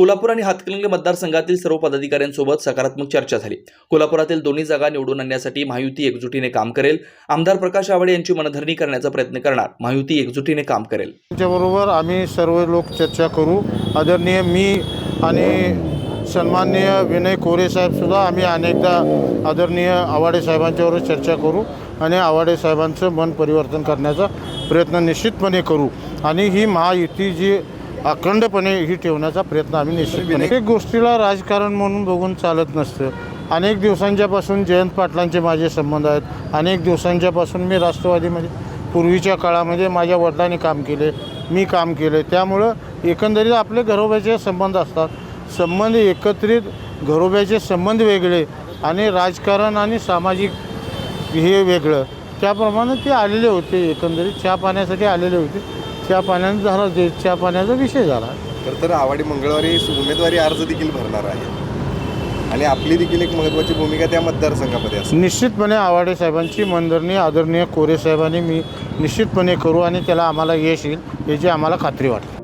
कोल्हापूर आणि हातकणंगले मतदारसंघातील सर्व पदाधिकाऱ्यांसोबत सकारात्मक चर्चा झाली. कोल्हापुरातील दोन्ही जागा निवडून आणण्यासाठी महायुती एकजुटीने काम करेल. आमदार प्रकाश आवाडे यांची मनधरणी करण्याचा प्रयत्न करणार. महायुती एकजुटीने काम करेल. त्याच्याबरोबर आम्ही सर्व लोक चर्चा करू. आदरणीय मी आणि सन्माननीय विनय कोरे साहेबसुद्धा आम्ही अनेकदा आदरणीय आवाडे साहेबांच्यावर चर्चा करू आणि आवाडे साहेबांचं मन परिवर्तन करण्याचा प्रयत्न निश्चितपणे करू. आणि ही महायुती जी अखंडपणे ही ठेवण्याचा प्रयत्न आम्ही निश्चितपणे एक गोष्टीला राजकारण म्हणून बघून चालत नसतं. अनेक दिवसांच्यापासून जयंत पाटलांचे माझे संबंध आहेत. अनेक दिवसांच्यापासून मी राष्ट्रवादीमध्ये पूर्वीच्या काळामध्ये माझ्या वडिलांनी काम केले मी काम केले. त्यामुळं एकंदरीत आपले घरोब्याचे संबंध असतात. संबंध एकत्रित घरोब्याचे संबंध वेगळे आणि राजकारण आणि सामाजिक हे वेगळं. त्याप्रमाणे ते आलेले होते एकंदरीत. चहा पाण्यासाठी आलेले होते. चहा पाण्यानं झाला ते चहा पाण्याचा विषय झाला. खरं तर आवाडी मंगळवारी उमेदवारी अर्ज देखील भरणार आहे. आणि आपली देखील एक महत्त्वाची भूमिका त्या मतदारसंघामध्ये असेल. निश्चितपणे आवाडे साहेबांची मनधरणी आदरणीय कोरे साहेबांनी मी निश्चितपणे करू आणि त्याला आम्हाला यश येईल याची आम्हाला खात्री वाटते.